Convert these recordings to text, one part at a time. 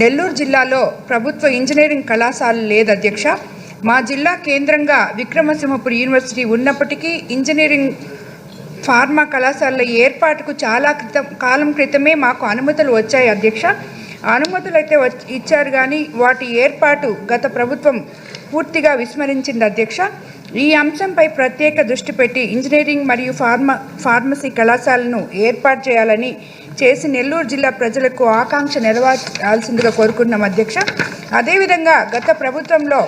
నెల్లూరు జిల్లాలో ప్రభుత్వ ఇంజనీరింగ్ కళాశాల లేదు అధ్యక్ష మా జిల్లా కేంద్రంగా విక్రమసింహపురి యూనివర్సిటీ ఉన్నప్పటికీ ఇంజనీరింగ్ ఫార్మా కళాశాలల ఏర్పాటుకు చాలా క్రితం కాలం క్రితమే మాకు అనుమతులు వచ్చాయి అధ్యక్ష. అనుమతులు అయితే ఇచ్చారు కానీ వాటి ఏర్పాటు గత ప్రభుత్వం పూర్తిగా విస్మరించింది అధ్యక్ష. ఈ అంశంపై ప్రత్యేక దృష్టి పెట్టి ఇంజనీరింగ్ మరియు ఫార్మా ఫార్మసీ కళాశాలను ఏర్పాటు చేయాలని చేసి నెల్లూరు జిల్లా ప్రజలకు ఆకాంక్ష నెరవేర్చాల్సిందిగా కోరుకుంటున్నాం అధ్యక్ష. అదేవిధంగా గత ప్రభుత్వంలో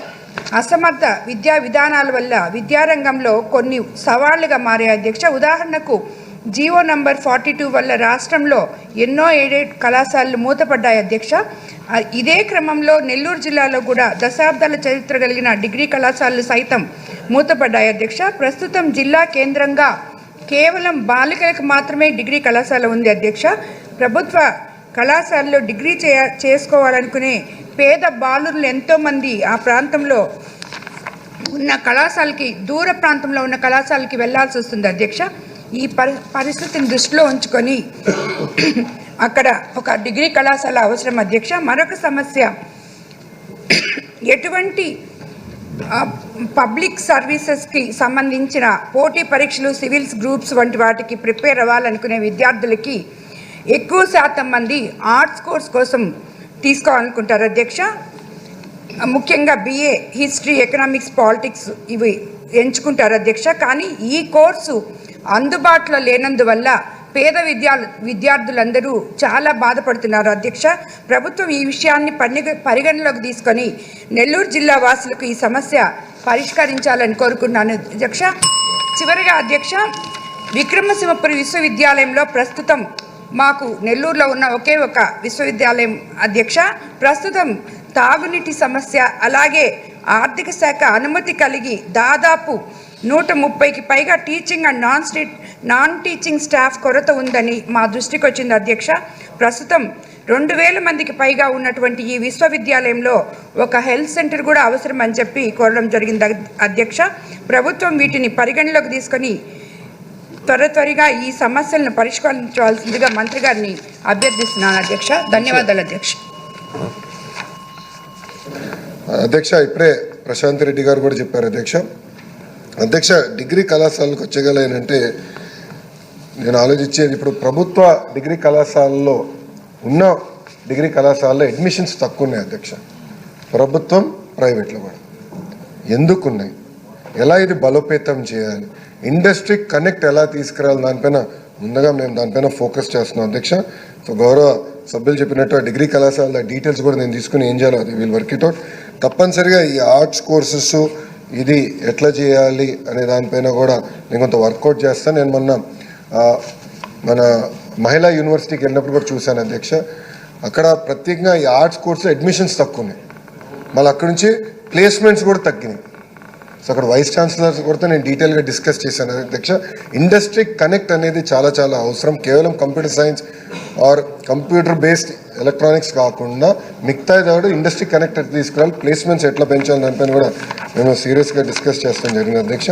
అసమర్థ విద్యా విధానాల వల్ల విద్యారంగంలో కొన్ని సవాళ్ళుగా మారే అధ్యక్ష. ఉదాహరణకు జీవో నంబర్ ఫార్టీ టూ వల్ల రాష్ట్రంలో ఎన్నో ఎయిడెడ్ కళాశాలలు మూతపడ్డాయి అధ్యక్ష. ఇదే క్రమంలో నెల్లూరు జిల్లాలో కూడా దశాబ్దాల చరిత్ర కలిగిన డిగ్రీ కళాశాలలు సైతం మూతపడ్డాయి అధ్యక్ష. ప్రస్తుతం జిల్లా కేంద్రంగా కేవలం బాలికలకు మాత్రమే డిగ్రీ కళాశాల ఉంది అధ్యక్ష. ప్రభుత్వ కళాశాలలో డిగ్రీ చేయ చేసుకోవాలనుకునే పేద బాలురులు ఎంతోమంది ఆ ప్రాంతంలో ఉన్న కళాశాలకి దూర ప్రాంతంలో ఉన్న కళాశాలకి వెళ్ళాల్సి వస్తుంది అధ్యక్ష. ఈ పరి పరిస్థితిని దృష్టిలో ఉంచుకొని అక్కడ ఒక డిగ్రీ కళాశాల అవసరం అధ్యక్ష. మరొక సమస్య. ఎటువంటి పబ్లిక్ సర్వీసెస్కి సంబంధించిన పోటీ పరీక్షలు సివిల్స్ గ్రూప్స్ వంటి వాటికి ప్రిపేర్ అవ్వాలనుకునే విద్యార్థులకి ఎక్కువ శాతం మంది ఆర్ట్స్ కోర్స్ కోసం తీసుకోవాలనుకుంటారు. అధ్యక్ష ముఖ్యంగా బిఏ హిస్టరీ ఎకనామిక్స్ పాలిటిక్స్ ఇవి ఎంచుకుంటారు అధ్యక్ష. కానీ ఈ కోర్సు అందుబాటులో లేనందువల్ల పేద విద్యా విద్యార్థులందరూ చాలా బాధపడుతున్నారు. అధ్యక్ష ప్రభుత్వం ఈ విషయాన్ని పరిగణలోకి తీసుకొని నెల్లూరు జిల్లా వాసులకు ఈ సమస్య పరిష్కరించాలని కోరుకున్నాను. అధ్యక్ష చివరిగా అధ్యక్ష విక్రమసింహపురి విశ్వవిద్యాలయంలో ప్రస్తుతం మాకు నెల్లూరులో ఉన్న ఒకే ఒక విశ్వవిద్యాలయం. అధ్యక్ష ప్రస్తుతం తాగునీటి సమస్య అలాగే ఆర్థిక శాఖ అనుమతి కలిగి దాదాపు నూట ముప్పైకి పైగా teaching and non state non teaching staff కొరత ఉందని మా దృష్టికి వచ్చింది అధ్యక్ష. ప్రస్తుతం రెండు వేల మందికి పైగా ఉన్నటువంటి ఈ విశ్వవిద్యాలయంలో ఒక హెల్త్ సెంటర్ కూడా అవసరం అని చెప్పి కోరడం జరిగింది అధ్యక్ష. ప్రభుత్వం వీటిని పరిగణలోకి తీసుకొని త్వర త్వరగా ఈ సమస్యలను పరిష్కరించవలసిందిగా మంత్రి గారిని అభ్యర్థిస్తున్నాను అధ్యక్ష. ధన్యవాదాలు అధ్యక్ష. అధ్యక్ష ఇప్పుడే ప్రశాంత్ రెడ్డి గారు కూడా చెప్పారు అధ్యక్ష. అధ్యక్ష డిగ్రీ కళాశాలకు ఏంటంటే నేను ఆలోచించేది ఇప్పుడు ప్రభుత్వ డిగ్రీ కళాశాలలో ఉన్న డిగ్రీ కళాశాలలో అడ్మిషన్స్ తక్కువ ఉన్నాయి అధ్యక్ష. ప్రభుత్వం ప్రైవేట్లో కూడా. ఎందుకు ఉన్నాయి ఎలా ఇది బలోపేతం చేయాలి? ఇండస్ట్రీ కనెక్ట్ ఎలా తీసుకురావాలి దానిపైన ముందుగా మేము దానిపైన ఫోకస్ చేస్తున్నాం అధ్యక్ష. సో గౌరవ సభ్యులు చెప్పినట్టు డిగ్రీ కళాశాల డీటెయిల్స్ కూడా నేను తీసుకుని ఏం చేయాలో అది వీళ్ళు వర్క్ ఇట్ అవుట్ తప్పనిసరిగా ఈ ఆర్ట్స్ కోర్సెస్ ఇది ఎట్లా చేయాలి అనే దానిపైన కూడా నేను కొంత వర్కౌట్ చేస్తాను. నేను మొన్న మన మహిళా యూనివర్సిటీకి వెళ్ళినప్పుడు కూడా చూశాను అధ్యక్ష. అక్కడ ప్రత్యేకంగా ఈ ఆర్ట్స్ కోర్సు అడ్మిషన్స్ తక్కువ ఉన్నాయి మళ్ళీ అక్కడ నుంచి ప్లేస్మెంట్స్ కూడా తగ్గినాయి. సో అక్కడ వైస్ ఛాన్సలర్స్ కూడా నేను డీటెయిల్గా డిస్కస్ చేశాను అధ్యక్ష. ఇండస్ట్రీ కనెక్ట్ అనేది చాలా చాలా అవసరం. కేవలం computer science or computer based electronics కాకుండా మిగతా దాడు ఇండస్ట్రీ కనెక్టర్ తీసుకురావాలి ప్లేస్మెంట్స్ ఎట్లా పెంచాలి దానిపైన కూడా మేము సీరియస్గా డిస్కస్ చేస్తాం జరిగింది అధ్యక్ష.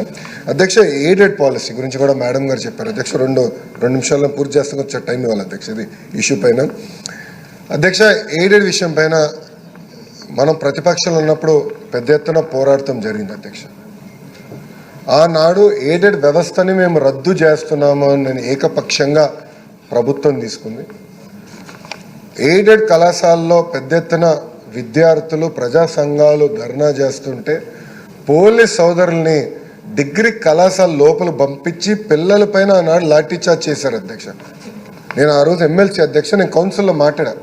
అధ్యక్ష ఎయిడెడ్ పాలసీ గురించి కూడా మేడం గారు చెప్పారు. అధ్యక్ష రెండు రెండు నిమిషాల్లో పూర్తి చేస్తాం. కొంచెం టైం ఇవ్వాలి అధ్యక్ష ఇది ఇష్యూ పైన. అధ్యక్ష ఎయిడెడ్ విషయం పైన మనం ప్రతిపక్షంలో ఉన్నప్పుడు పెద్ద ఎత్తున పోరాడటం జరిగింది అధ్యక్ష. ఆనాడు ఎయిడెడ్ వ్యవస్థని మేము రద్దు చేస్తున్నాము అని నేను ఏకపక్షంగా ప్రభుత్వం తీసుకుంది. ఎయిడెడ్ కళాశాలలో పెద్ద ఎత్తున విద్యార్థులు ప్రజా సంఘాలు ధర్నా చేస్తుంటే పోలీస్ సోదరుల్ని డిగ్రీ కళాశాల లోపల పంపించి పిల్లల పైన ఆనాడు లాఠీచార్జ్ చేశారు అధ్యక్ష. నేను ఆ రోజు ఎమ్మెల్సీ అధ్యక్ష నేను కౌన్సిల్లో మాట్లాడా.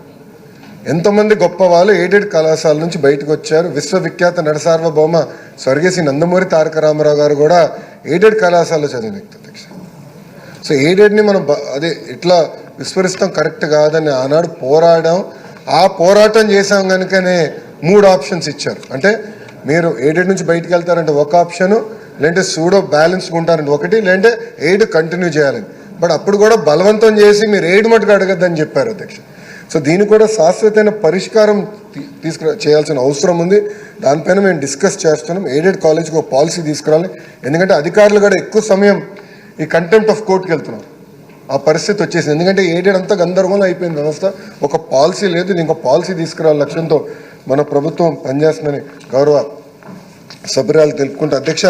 ఎంతమంది గొప్ప వాళ్ళు ఎయిడెడ్ కళాశాల నుంచి బయటకు వచ్చారు. విశ్వవిఖ్యాత నడసార్వభౌమ స్వర్గీయ నందమూరి తారక రామారావు గారు కూడా ఎయిడెడ్ కళాశాలలో చదివిన వ్యక్తి అధ్యక్ష. సో ఎయిడెడ్ని మనం అదే ఇట్లా విస్మరిస్తాం కరెక్ట్ కాదని ఆనాడు పోరాడాం. ఆ పోరాటం చేసాం కనుకనే మూడు ఆప్షన్స్ ఇచ్చారు. అంటే మీరు ఎయిడెడ్ నుంచి బయటకు వెళ్తారంటే ఒక ఆప్షను లేదంటే సూడో బ్యాలెన్స్గా ఉంటారంటే ఒకటి లేదంటే ఎయిడ్ కంటిన్యూ చేయాలని బట్ అప్పుడు కూడా బలవంతం చేసి మీరు ఎయిడ్ మటుకు అడగద్దని చెప్పారు అధ్యక్ష. సో దీన్ని కూడా శాశ్వతమైన పరిష్కారం తీ- తీసుకురా చేయాల్సిన అవసరం ఉంది. దానిపైన మేము డిస్కస్ చేస్తున్నాం. ఎయిడెడ్ కాలేజ్కి ఒక పాలసీ తీసుకురావాలి. ఎందుకంటే అధికారులు కూడా ఎక్కువ సమయం ఈ కంటెంప్ట్ ఆఫ్ కోర్టుకి వెళ్తున్నారు. ఆ పరిస్థితి వచ్చేసింది. ఎందుకంటే ఏడేడంతా అంతా గందరగోళం అయిపోయింది వ్యవస్థ. ఒక పాలసీ లేదు ఇంకో పాలసీ తీసుకురావాలి లక్ష్యంతో మన ప్రభుత్వం పనిచేస్తుందని గౌరవ సభ్యురాలు తెలుపుకుంటే అధ్యక్ష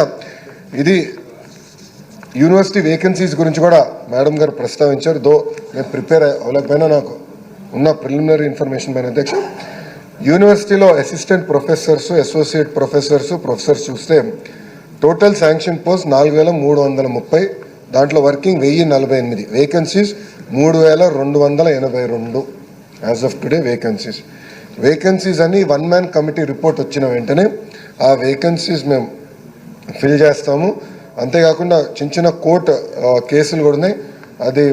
ఇది యూనివర్సిటీ వేకెన్సీస్ గురించి కూడా మేడం గారు ప్రస్తావించారు. దో నేను ప్రిపేర్ అవ్వలేకపోయినా నాకు ఉన్న ప్రిలిమినరీ ఇన్ఫర్మేషన్ పైన అధ్యక్ష. యూనివర్సిటీలో assistant professors associate professors professors చూస్తే టోటల్ శాంక్షన్ పోస్ట్ నాలుగు వేల మూడు వందల ముప్పై దాంట్లో వర్కింగ్ వెయ్యి నలభై ఎనిమిది. వేకెన్సీస్ మూడు వేల రెండు వందల ఎనభై రెండు as of today vacancies vacancies అని వన్ మ్యాన్ కమిటీ రిపోర్ట్ వచ్చిన వెంటనే ఆ వేకెన్సీస్ మేము ఫిల్ చేస్తాము. అంతేకాకుండా చిన్న చిన్న కోర్టు కేసులు కూడా ఉన్నాయి. అది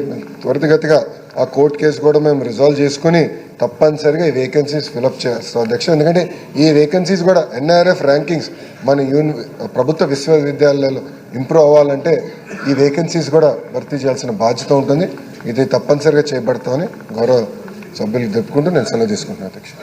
త్వరితగతిగా ఆ కోర్ట్ కేసు కూడా మేము రిజాల్వ్ చేసుకొని తప్పనిసరిగా ఈ వేకెన్సీస్ ఫిలప్ చేస్తాం అధ్యక్ష. ఎందుకంటే ఈ వేకెన్సీస్ కూడా ఎన్ఆర్ఎఫ్ ర్యాంకింగ్స్ మన యూని ప్రభుత్వ విశ్వవిద్యాలయాలు ఇంప్రూవ్ అవ్వాలంటే ఈ వేకెన్సీస్ కూడా భర్తీ చేయాల్సిన బాధ్యత ఉంటుంది. ఇది తప్పనిసరిగా చేపడతామని గౌరవ సభ్యులు చెప్పుకుంటూ నేను సెలవు తీసుకుంటున్నాను అధ్యక్ష.